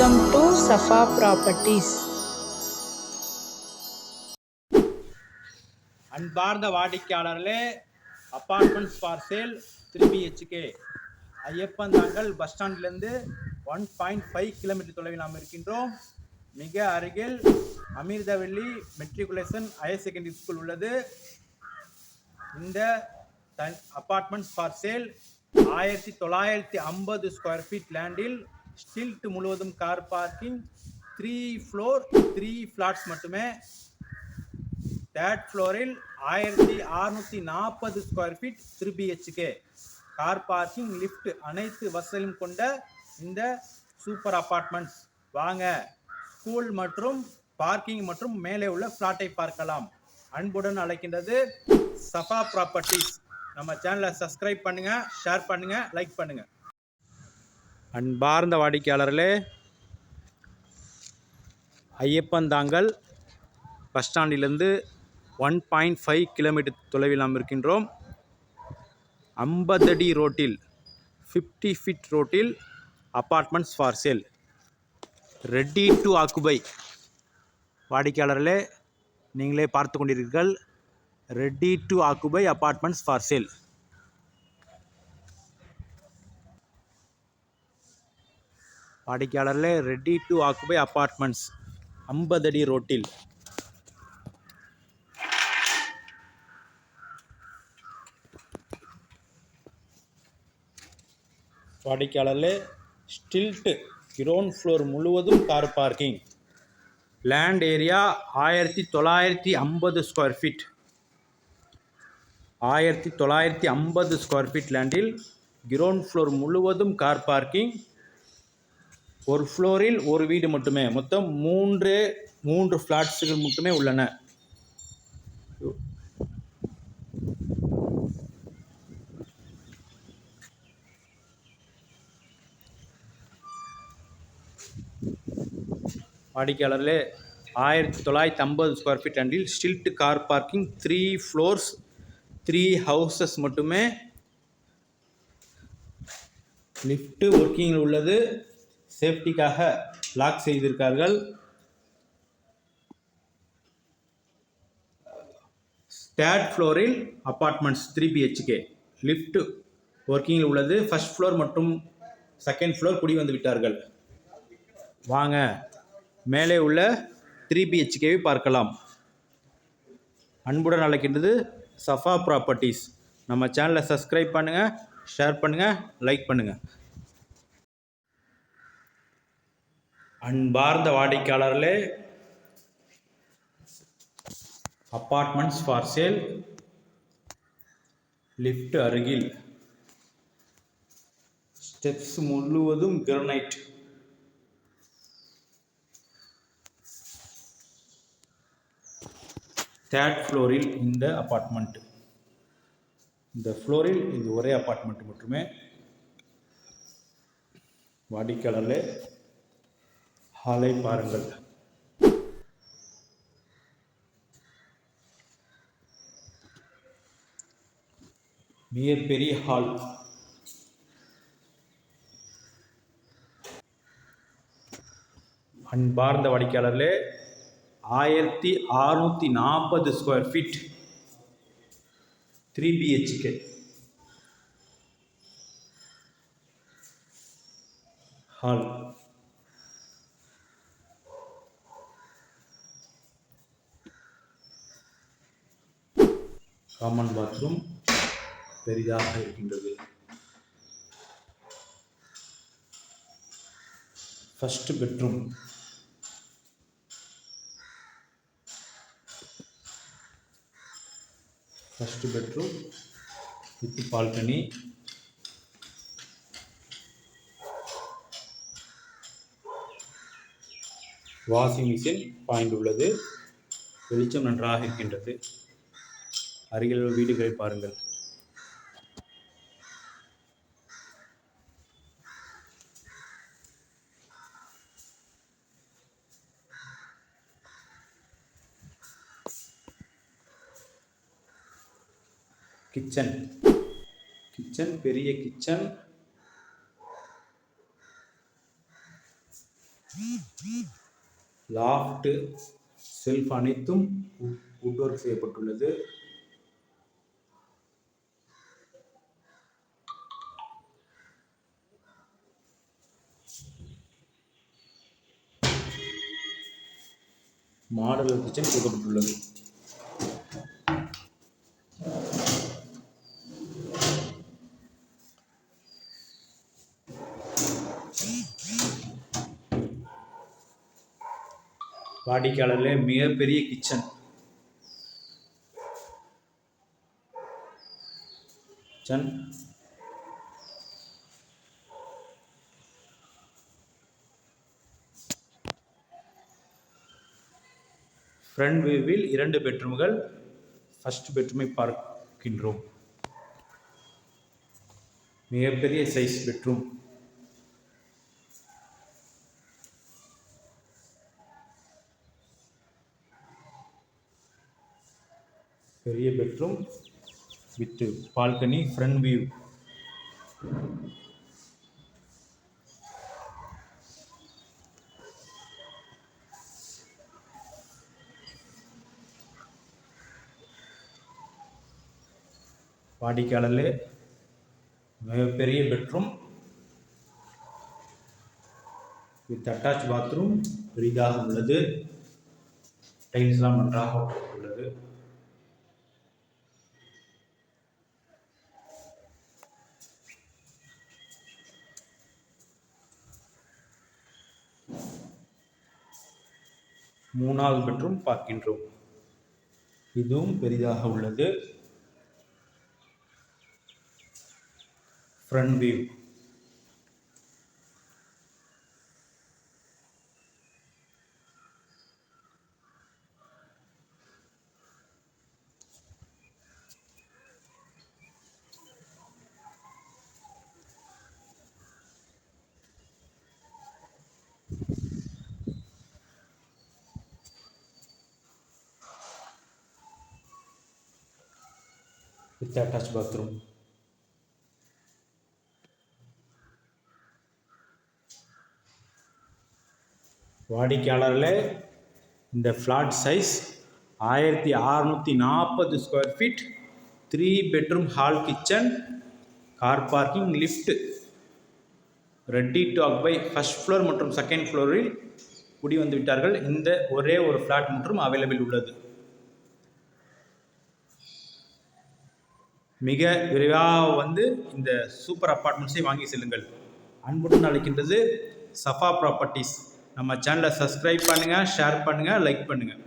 Welcome to Safa properties அன்பார்ந்த வாடிக்கையாளர்களே apartments for sale three BHK Iyyappanthangal bus ஸ்டாண்ட்லேருந்து one point five kilometre தொலைவில் நாம் இருக்கின்றோம். மிக அருகில் அமிர்தவெள்ளி மெட்ரிகுலேஷன் ஹையர் செகண்டரி ஸ்கூல் உள்ளது. இந்த தன் அப்பார்ட்மெண்ட்ஸ் ஃபார் சேல் ஆயிரத்தி தொள்ளாயிரத்தி ஐம்பது ஸ்கொயர் ஃபீட் லேண்டில் ஸ்டில்ட் முழுவதும் car parking three floor three flats மட்டுமே. தேர்ட் ஃப்ளோரில் ஆயிரத்தி அறுநூத்தி நாற்பது square feet three BHK car parking lift அனைத்து வசதியும் கொண்ட இந்த சூப்பர் அபார்ட்மெண்ட்ஸ் வாங்க ஸ்கூல் மற்றும் பார்க்கிங் மற்றும் மேலே உள்ள ஃப்ளாட்டை பார்க்கலாம். அன்புடன் அழைக்கின்றது சஃபா ப்ராப்பர்ட்டிஸ் நம்ம சேனலை சப்ஸ்கிரைப் பண்ணுங்க ஷேர் பண்ணுங்க லைக் பண்ணுங்க. அன்பார்ந்த வாடிக்கையாளர்களே ஐயப்பன் தாங்கள் பஸ் ஸ்டாண்டிலிருந்து ஒன் பாயிண்ட் ஃபைவ் கிலோமீட்டர் தொலைவில் நாம் இருக்கின்றோம். ஐம்பதடி ரோட்டில் ஃபிஃப்டி ஃபீட் ரோட்டில் apartments for sale ready to occupy வாடிக்கையாளர்களே நீங்களே பார்த்து கொண்டிருக்கிறீர்கள். Ready to occupy apartments for sale வாடிக்கையாளரில் ready to occupy apartments ஐம்பது அடி ரோட்டில். வாடிக்கையாளரில் ஸ்டில்ட்டு கிரவுண்ட் ஃப்ளோர் முழுவதும் கார் பார்க்கிங் லேண்ட் ஏரியா ஆயிரத்தி தொள்ளாயிரத்தி ஐம்பது ஸ்கொயர் ஃபீட் ஆயிரத்தி தொள்ளாயிரத்தி ஐம்பது ஸ்கொயர் ஃபீட் லேண்டில் கிரவுண்ட் ஃப்ளோர் முழுவதும் கார் பார்க்கிங் ஒரு ஃப்ளோரில் ஒரு வீடு மட்டுமே. மொத்தம் மூன்று மூன்று ஃப்ளாட்ஸுகள் மட்டுமே உள்ளன. வாடிக்கையாளர்களே ஆயிரத்தி தொள்ளாயிரத்தி ஐம்பது square feet until stilt car parking three floors three houses மட்டுமே லிஃப்ட்டு ஒர்க்கிங்கில் உள்ளது. சேஃப்டிக்காக லாக் செய்திருக்கார்கள். தேர்ட் ஃப்ளோரில் அப்பார்ட்மெண்ட்ஸ் த்ரீ பிஹெச்கே லிஃப்ட் ஒர்க்கிங்கில் உள்ளது. ஃபர்ஸ்ட் ஃப்ளோர் மற்றும் செகண்ட் ஃப்ளோர் குடி வந்து விட்டார்கள். வாங்க மேலே உள்ள த்ரீ பிஹெச்கேவை பார்க்கலாம். அன்புடன் அழைக்கின்றது சஃபா ப்ராப்பர்ட்டிஸ் நம்ம சேனலை சப்ஸ்கிரைப் பண்ணுங்கள் ஷேர் பண்ணுங்கள் லைக் பண்ணுங்கள் அன்பார்ந்த வாடிக்கையாளர்களே அப்பார்ட்மெண்ட்ஸ் ஃபார் சேல் லிஃப்ட் அருகில். ஸ்டெப்ஸ் முழுவதும் கிரனைட். தேர்ட் ஃப்ளோரில் இந்த அப்பார்ட்மெண்ட். இந்த ஃப்ளோரில் இது ஒரே அப்பார்ட்மெண்ட் மட்டுமே. வாடிக்கையாளர்களே ஹாலை பாருங்கள். மிகப்பெரிய ஹால். அன்பார்ந்த வாடிக்கையாளர்களே ஆயிரத்தி அறுநூற்றி நாற்பது square feet three BHK hall. Common bathroom பெரிதாக இருக்கின்றது. First bedroom first bedroom with balcony washing machine point உள்ளது. வெளிச்சம் நன்றாக இருக்கின்றது. அருகில் உள்ள வீடுகளை பாருங்கள். கிச்சன். கிச்சன் பெரிய கிச்சன். லாஃப்ட் செல்ஃப் அனைத்தும் உட் ஒர்க் செய்யப்பட்டுள்ளது. மாடல் கிச்சன் கொடுக்கப்பட்டுள்ளது. வாடிக்கையாளர்களே மிகப்பெரிய கிச்சன் கிச்சன் ஃப்ரண்ட் வியூவில் இரண்டு பெட்ரூம்கள் ஃபர்ஸ்ட் பெட்ரூமை பார்க்கின்றோம். மிகப்பெரிய சைஸ் பெட்ரூம் பெரிய bedroom with balcony front view வாடிக்கையாளர்களே மிகப்பெரிய பெட்ரூம். வித் அட்டாச் பாத்ரூம் பெரிதாக உள்ளது. டைல்ஸ்லாம் நன்றாக உள்ளது. மூணாவது பெட்ரூம் பார்க்கின்றோம். இதுவும் பெரிதாக உள்ளது. Front view with attached bathroom வாடிக்கையாளர்களே இந்த ஃப்ளாட் சைஸ் ஆயிரத்தி அறநூற்றி நாற்பது square feet three bedroom hall kitchen car parking lift ready to occupy first floor மற்றும் செகண்ட் ஃப்ளோரில் குடி வந்து விட்டார்கள். இந்த ஒரே ஒரு ஃப்ளாட் மற்றும் அவைலபிள் உள்ளது. மிக விரைவாக வந்து இந்த சூப்பர் அப்பார்ட்மெண்ட்ஸை வாங்கி செல்லுங்கள். அன்புடன் அழைக்கின்றது சஃபா ப்ராப்பர்ட்டிஸ் நம்ம சேனலை சப்ஸ்கிரைப் பண்ணுங்கள் ஷேர் பண்ணுங்கள் லைக் பண்ணுங்கள்